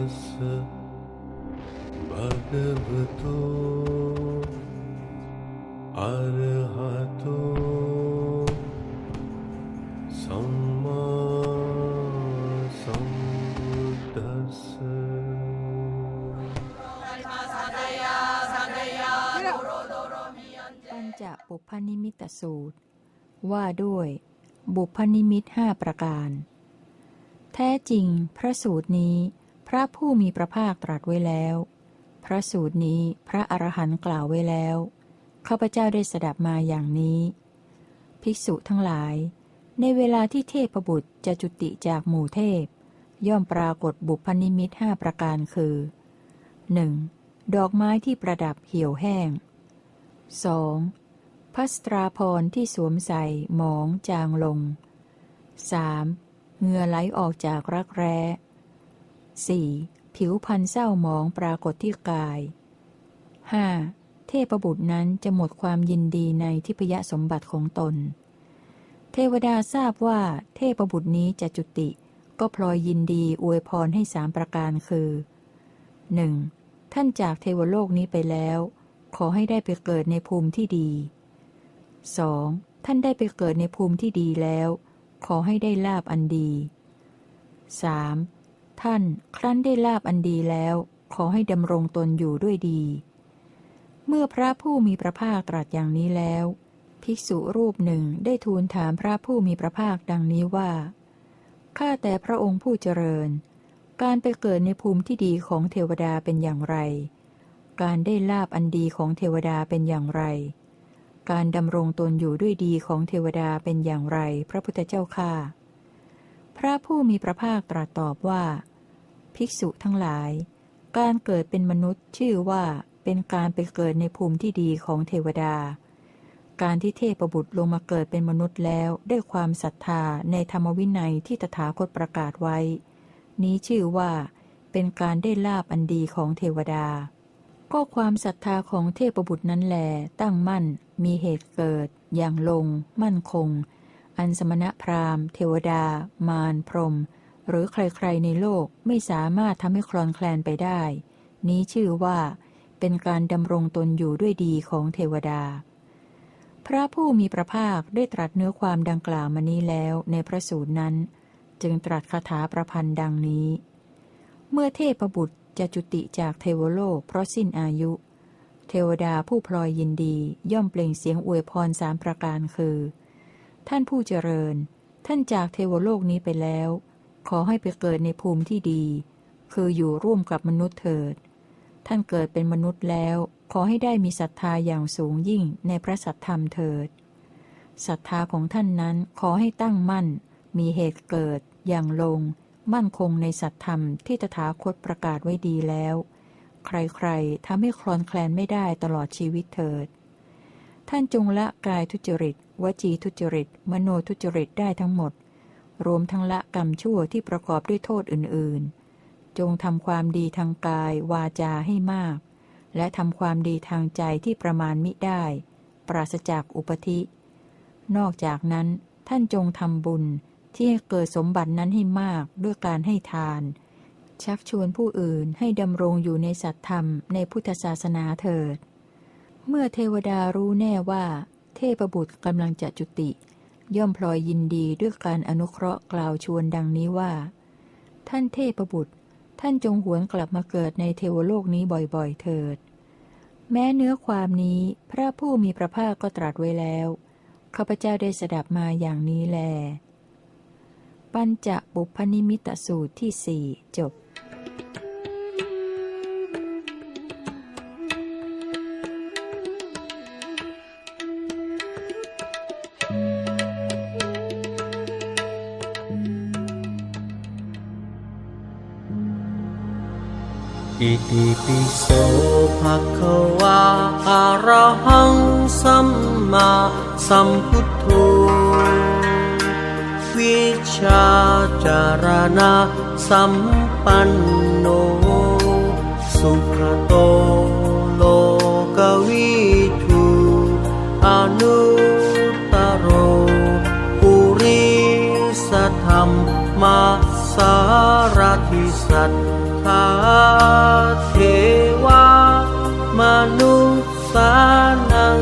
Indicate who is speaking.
Speaker 1: तस्य भगवतो अरहतो सम्मा सम्बुद्धस्स
Speaker 2: ปัญจบุพนิมิตสูตร ว่าด้วย บุพนิมิตห้าประการ แท้จริง พระสูตรนี้ พระผู้มีพระภาคตรัสไว้แล้ว พระสูตรนี้พระอรหันต์กล่าวไว้แล้วข้าพเจ้าได้สดับมาอย่างนี้ ภิกษุทั้งหลาย ในเวลาที่เทพบุตรจะจุติจากหมู่เทพ ย่อมปรากฏบุพนิมิตห้าประการคือ 1. ดอกไม้ที่ประดับเหี่ยวแห้ง 2. พัสตราพรที่สวมใส่หมองจางลง 3. เหงื่อไหลออกจากรักแร้ 4. ผิวพันธ์เศร้าหมองปรากฏที่กาย 5. เทพบุตรนั้นจะหมดความยินดีในทิพยสมบัติของตน เทวดาทราบว่าเทพบุตรนี้จะจุติ ก็พลอยยินดีอวยพรให้สามประการคือ 1. ท่านจากเทวโลกนี้ไปแล้ว ขอให้ได้ไปเกิดในภูมิที่ดี 2. ท่านได้ไปเกิดในภูมิที่ดีแล้ว ขอให้ได้ลาบอันดี 3. ท่านครั้นได้ลาบอันดีแล้ว ขอให้ดำรงตนอยู่ด้วยดี เมื่อพระผู้มีพระภาคตรัสอย่างนี้แล้ว ภิกษุรูปหนึ่งได้ทูลถามพระผู้มีพระภาคดังนี้ว่า ข้าแต่พระองค์ผู้เจริญ การไปเกิดในภูมิที่ดีของเทวดาเป็นอย่างไร การได้ลาบอันดีของเทวดาเป็นอย่างไร การดำรงตนอยู่ด้วยดีของเทวดาเป็นอย่างไร พระพุทธเจ้าข้าพระผู้มีพระภาคตรัสตอบว่า ภิกษุทั้งหลาย การเกิดเป็นมนุษย์ชื่อว่าเป็นการไปเกิดในภูมิที่ดีของเทวดา การที่เทพบุตรลงมาเกิดเป็นมนุษย์แล้วด้วยความศรัทธาในธรรมวินัยที่ตถาคตประกาศไว้ นี้ชื่อว่า เป็นการได้ลาบอันดีของเทวดา ก็ความศรัทธาของเทพบุตรนั้นแหลตั้งมั่น มีเหตุเกิด อย่างลง มั่นคง อันสมณพราหมณ์ เทวดา มารพรหม หรือใครๆในโลกไม่สามารถทำให้คลอนแคลนไปได้ นี้ชื่อว่า เป็นการดำรงตนอยู่ด้วยดีของเทวดา พระผู้มีพระภาคได้ตรัสเนื้อความดังกล่าวมานี้แล้วในพระสูตรนั้น จึงตรัสคาถาประพันธ์ดังนี้ เมื่อเทพบุตรจะจุติจากเทวโลกเพราะสิ้นอายุ เทวดาผู้พลอยยินดีย่อมเปล่งเสียงอวยพรสามประการคือ ท่านผู้เจริญ ท่านจากเทวโลกนี้ไปแล้ว ขอให้ไปเกิดในภูมิที่ดี คืออยู่ร่วมกับมนุษย์เถิด ท่านเกิดเป็นมนุษย์แล้ว ขอให้ได้มีศรัทธาอย่างสูงยิ่งในพระสัทธรรมเถิดศรัทธาของท่านนั้นขอให้ตั้งมั่น มีเหตุเกิด อย่างลง มั่นคงในสัตธรรมที่ตถาคตประกาศไว้ดีแล้ว ใครๆทำให้คลอนแคลนไม่ได้ตลอดชีวิตเถิด ท่านจงละกายทุจริต วจีทุจริต มโนทุจริตได้ทั้งหมด รวมทั้งละกรรมชั่วที่ประกอบด้วยโทษอื่น ๆ จงทำความดีทางกายวาจาให้มาก และทำความดีทางใจที่ประมาณมิได้ ปราศจากอุปธิ นอกจากนั้นท่านจงทำบุญที่ให้เกิดสมบัตินั้นให้มากด้วยการให้ทาน ชักชวนผู้อื่นให้ดำรงอยู่ในสัตธรรมในพุทธศาสนาเถิด เมื่อเทวดารู้แน่ว่า เทพบุตรกำลังจะจุติ ย่อมพลอยยินดีด้วยการอนุเคราะห์กล่าวชวนดังนี้ว่า ท่านเทพบุตร ท่านจงหวนกลับมาเกิดในเทวโลกนี้บ่อยๆ เถิด แม้เนื้อความนี้พระผู้มีพระภาคก็ตรัสไว้แล้วข้าพเจ้าได้สดับมาอย่างนี้แล ปัญจบุพนิมิตสูตรที่สี่จบ
Speaker 1: อิติปิโสภะคะวาอะระหังสัมมาสัมพุทโธวิชาจารณะสัมปันโน สุขโต สารทิสัตถาเทวามนุษย์สานัง